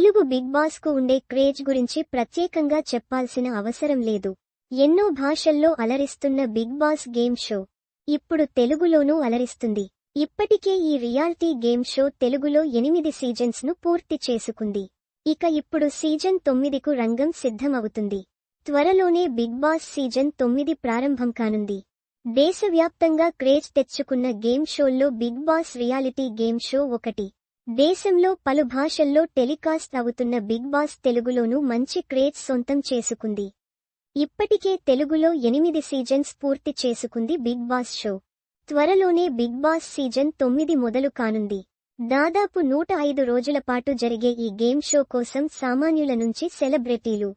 Telugu big బాస్కు ఉండే craze గురించి ప్రత్యేకంగా చెప్పాల్సిన అవసరం లేదు. ఎన్నో భాషల్లో అలరిస్తున్న బిగ్ బాస్ గేమ్ షో ఇప్పుడు తెలుగులోనూ అలరిస్తుంది. ఇప్పటికే ఈ రియాలిటీ గేమ్ షో తెలుగులో ఎనిమిది సీజన్స్ను పూర్తి చేసుకుంది. ఇక ఇప్పుడు సీజన్ తొమ్మిదికు రంగం సిద్ధమవుతుంది. త్వరలోనే బిగ్ బాస్ సీజన్ తొమ్మిది ప్రారంభం కానుంది. దేశవ్యాప్తంగా క్రేజ్ తెచ్చుకున్న game షోల్లో Bigg Boss reality game show ఒకటి. దేశంలో పలు భాషల్లో టెలికాస్ట్ అవుతున్న బిగ్ బాస్ తెలుగులోనూ మంచి క్రేజ్ సొంతం చేసుకుంది. ఇప్పటికే తెలుగులో ఎనిమిది సీజన్స్ పూర్తి చేసుకుంది బిగ్ బాస్ షో. త్వరలోనే బిగ్ బాస్ సీజన్ తొమ్మిది మొదలు కానుంది. దాదాపు నూట ఐదు రోజుల పాటు జరిగే ఈ గేమ్ షో కోసం సామాన్యుల నుంచి సెలబ్రిటీలు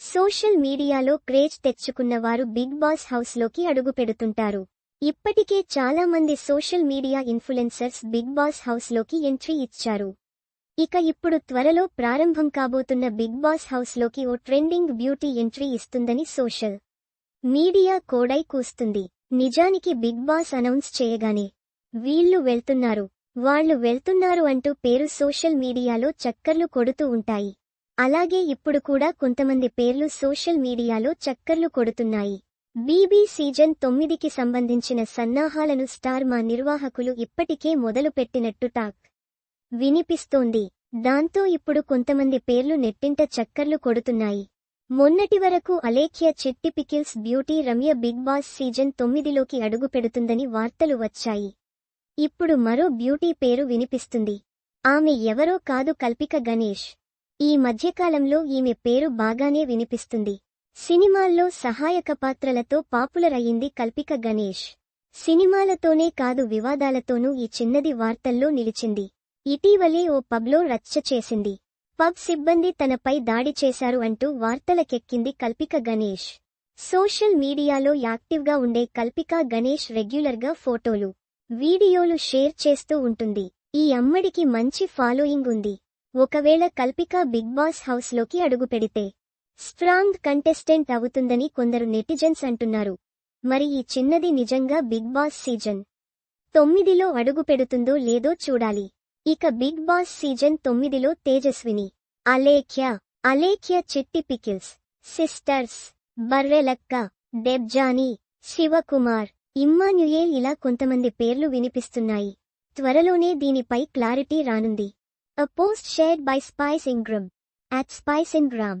సోషల్ మీడియాలో క్రేజ్ తెచ్చుకున్న వారు బిగ్ బాస్ హౌస్లోకి అడుగుపెడుతుంటారు. ఇప్పటికే చాలా మంది social media influencers Bigg Boss హౌస్లోకి ఎంట్రీ ఇచ్చారు. ఇక ఇప్పుడు త్వరలో ప్రారంభం కాబోతున్న బిగ్ బాస్ హౌస్లోకి ఓ ట్రెండింగ్ బ్యూటీ ఎంట్రీ ఇస్తుందని సోషల్ మీడియా కోడై కూస్తుంది. నిజానికి బిగ్ బాస్ అనౌన్స్ చేయగానే వీళ్ళు వెళ్తున్నారు. వాళ్ళు వెళ్తున్నారు అంటూ పేరు సోషల్ మీడియాలో చక్కర్లు కొడుతూ ఉంటాయి. అలాగే ఇప్పుడు కూడా కొంతమంది పేర్లు సోషల్ మీడియాలో చక్కర్లు కొడుతున్నాయి. బీబీ సీజన్ తొమ్మిదికి సంబంధించిన సన్నాహాలను స్టార్ మా నిర్వాహకులు ఇప్పటికే మొదలుపెట్టినట్టు టాక్ వినిపిస్తోంది. దాంతో ఇప్పుడు కొంతమంది పేర్లు నెట్టింట చక్కర్లు కొడుతున్నాయి. మొన్నటి వరకు Alekhya Chitti pickles beauty Ramya Bigg Boss season తొమ్మిదిలోకి అడుగుపెడుతుందని వార్తలు వచ్చాయి. ఇప్పుడు మరో బ్యూటీ పేరు వినిపిస్తుంది. ఆమె ఎవరో కాదు కల్పిక గణేష్. ఈ మధ్యకాలంలో ఈమె పేరు బాగానే వినిపిస్తుంది. సినిమాల్లో సహాయక పాత్రలతో పాపులర్ అయింది కల్పిక గణేష్. సినిమాలతోనే కాదు వివాదాలతోనూ ఈ చిన్నది వార్తల్లో నిలిచింది. ఇటీవలే ఓ పబ్లో రచ్చ చేసింది. పబ్ సిబ్బంది తనపై దాడి చేశారు అంటూ వార్తలకెక్కింది కల్పిక గణేష్. సోషల్ మీడియాలో యాక్టివ్గా ఉండే కల్పిక గణేష్ రెగ్యులర్గా ఫోటోలు వీడియోలు షేర్ చేస్తూ ఉంటుంది. ఈ అమ్మడికి మంచి ఫాలోయింగ్ ఉంది. ఒకవేళ కల్పిక బిగ్ బాస్ హౌస్లోకి అడుగుపెడితే స్ట్రాంగ్ కంటెస్టెంట్ అవుతుందని కొందరు నెటిజన్స్ అంటున్నారు. మరి ఈ చిన్నది నిజంగా బిగ్ బాస్ సీజన్? తొమ్మిదిలో అడుగు పెడుతుందో లేదో చూడాలి. ఇక బిగ్ బాస్ సీజన్ తొమ్మిదిలో తేజస్విని అలేఖ్య అలేఖ్య చిట్టి పికిల్స్ సిస్టర్స్ బర్రెలక్క డెబ్జానీ శివకుమార్ ఇమ్మాన్యుయేల్ ఇలా కొంతమంది పేర్లు వినిపిస్తున్నాయి. త్వరలోనే దీనిపై క్లారిటీ రానుంది. A post shared by spice Ingram at spice Ingram.